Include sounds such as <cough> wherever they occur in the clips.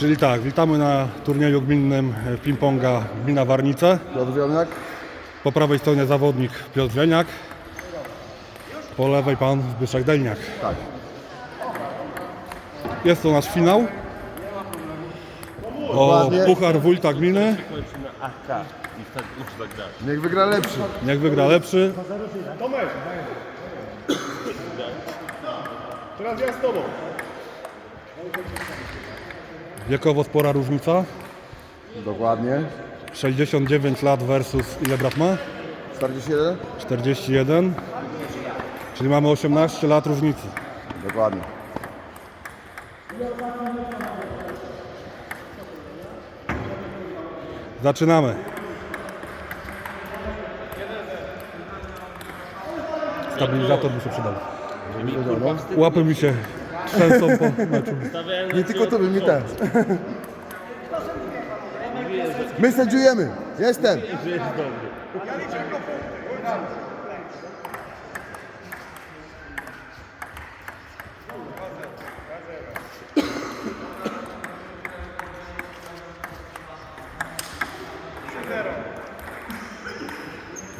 Czyli tak, witamy na turnieju gminnym w ping-ponga Gmina Warnice. Piotr Wielniak. Po prawej stronie zawodnik Piotr Wieniak. Po lewej pan Zbyszek Delniak. Tak. Jest to nasz finał. O Dokładnie. Puchar Wójta Gminy. Niech wygra lepszy. Niech wygra lepszy. Teraz ja z tobą. Wiekowo spora różnica. Dokładnie. 69 lat versus ile brat ma? 41? 41. Czyli mamy 18 lat różnicy. Dokładnie. Zaczynamy. Stabilizator by się przydał. No. Łapy mi się trzęsą po meczu. Nie tylko tobie, mi też. My sędziujemy. Jestem.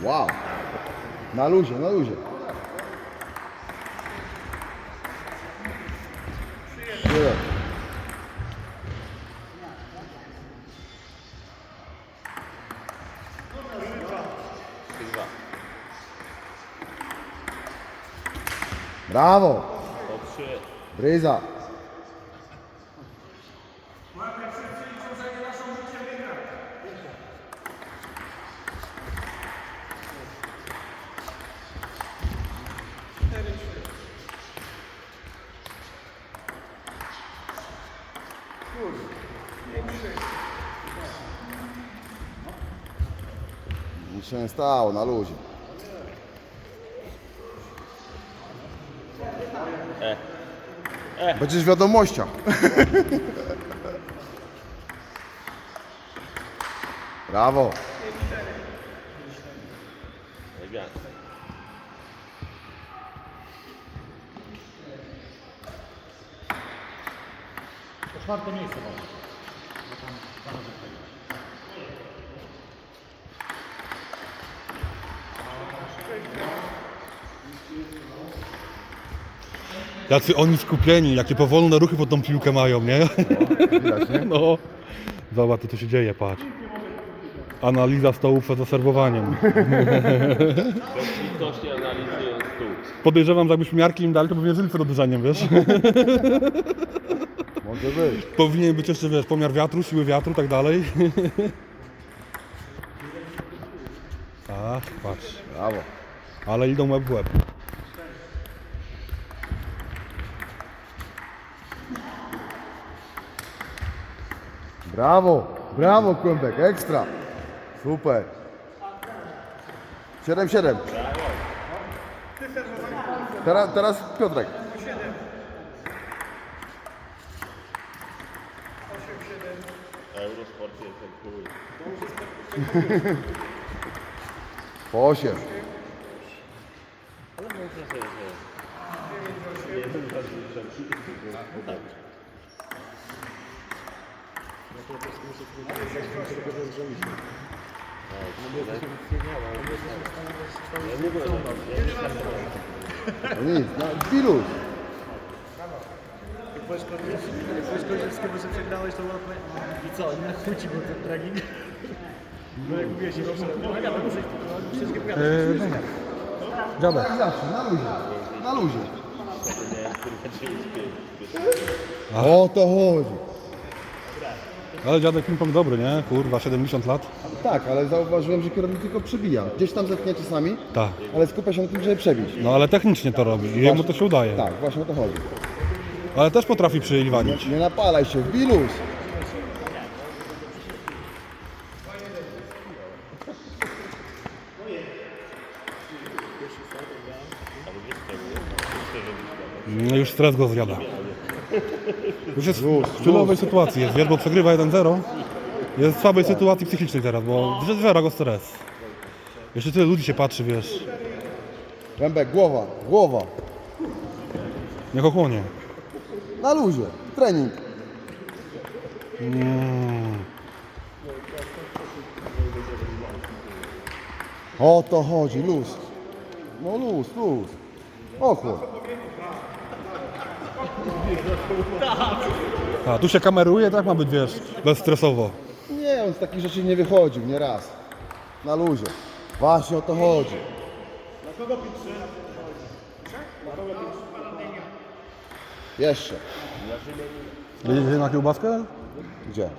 Wow. Na luzie, na luzie. Tyle. Brawo. Bryza. Nic się na luzie. Będziesz w wiadomościach. Brawo. Czwarte miejsce. Jacy oni skupieni, jakie powolne ruchy pod tą piłkę mają, nie? Widać, nie? <laughs> No. Zobacz, co tu się dzieje, patrz. Analiza stołu przed zaserwowaniem. Litośnie <laughs> analizując stół. Podejrzewam, że jakbyśmy miarki im dali, to żyli przed uderzeniem, wiesz? <laughs> Może być. Powinien być jeszcze, wiesz, pomiar wiatru, siły wiatru, tak dalej. Tak, patrz. Brawo. Ale idą łeb w łeb. Brawo. Brawo, Kłębek. Ekstra. Super. 7-7. Teraz, teraz Piotrek. Eurosport jest jak chuj. Po 8. Ale myślę, że... że... Jeden raz wyszedł. Tak. Ja nie byłem na ja nie byłem na No nic, no, Bilus. Powiedz Koziewskiemu, że przegrałeś to łapę. I co? I na chuj ci był ten trening. No jak mówiłeś, że no ja muszę wszystkie pogadać. Dziadek. Jak zawsze, na luzie. Na luzie. nie kurwa, czy jest O to chodzi. Ale dziadek ping-pong dobry, nie? Kurwa, 70 lat. Tak, ale zauważyłem, że kierownik tylko przebija. Gdzieś tam zetnie czasami, Tak. ale skupia się na tym, żeby przebić. No ale technicznie to robi i jemu to się udaje. Tak, właśnie o to chodzi. Ale też potrafi przyjwanić. Nie napalaj się, Bilus. No już stres go zjada. Już jest w chwilowej sytuacji jest, wiesz, bo przegrywa 1-0. Jest w słabej sytuacji psychicznej teraz, bo zbiera go stres. Jeszcze tyle ludzi się patrzy, wiesz. Rębek, głowa, głowa. Niech ochłonie. Na luzie. Trening. Mm. O to chodzi, luz. No luz, luz. Ochłop. A tu się kameruje, tak ma być, wiesz, bezstresowo. Nie, on z takich rzeczy nie wychodził, nie raz. Na luzie. Właśnie o to chodzi. Jeszcze. Jedziecie na kiełbaskę? Gdzie?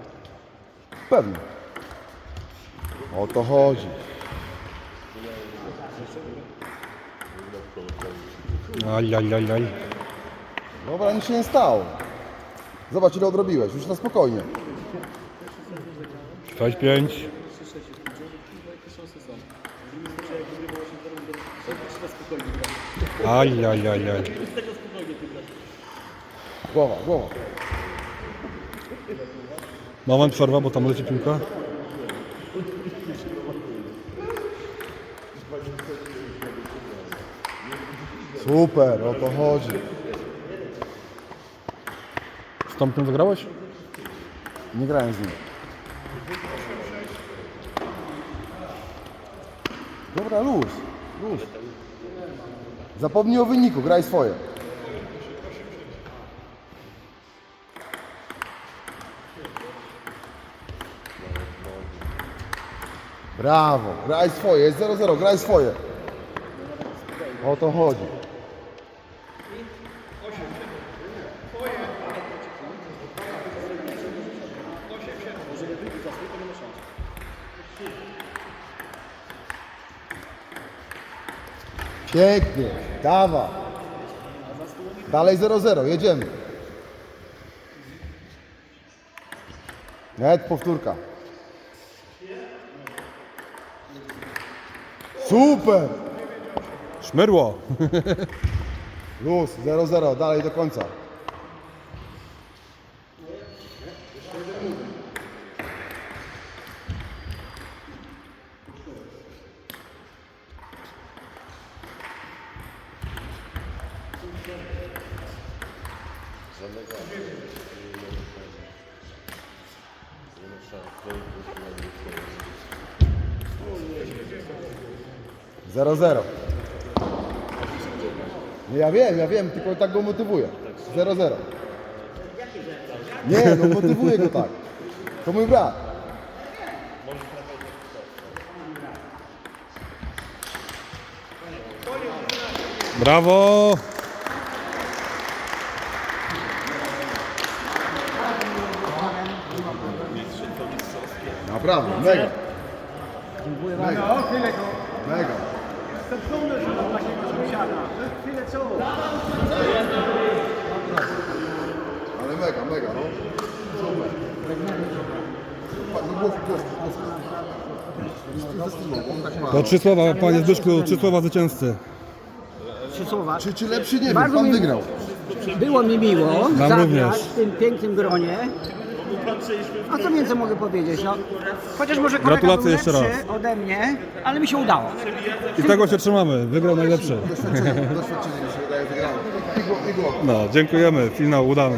Pewnie. O to chodzi. Aj, aj, aj, aj. Dobra, nic się nie stało. Zobacz ile odrobiłeś, już na spokojnie. 6-5. Aj, aj, aj, aj. Głowa, głowa. Moment przerwa, bo tam leci piłka. Super, o to chodzi. Z Tomkiem zagrałeś? Nie grałem z nim. Dobra, luz, luz. Zapomnij o wyniku, graj swoje. Brawo, graj swoje, jest 0-0, graj swoje. O to chodzi. Pięknie, dawa. Dalej 0-0, jedziemy. Net powtórka. Super! Szmyrło. Luz, 0-0, dalej do końca. Zero zero. No ja wiem, ja wiem, tylko tak go motywuję. 0-0. Nie, no motywuję go tak. To mój brat. Brawo. Naprawdę, mega. Mega. Mega. Jestem dumny, że mam takiego sąsiada. Chwilę co? Ale mega, mega, no. Super. No trzy słowa, panie Zbyszku, trzy słowa zwycięzcy. Trzy słowa. Czy, czy lepszy nie wiem, Bardzo pan mi- wygrał. Było mi miło zagrać również. w tym pięknym gronie. A co więcej mogę powiedzieć? No, chociaż może kolega Gratulacje był jeszcze lepszy ode mnie, ale mi się udało. I tego się trzymamy. Wygrał najlepszy. Doświadczenie, doświadczenie mi się wydaje i głowa. No, dziękujemy. Finał udany.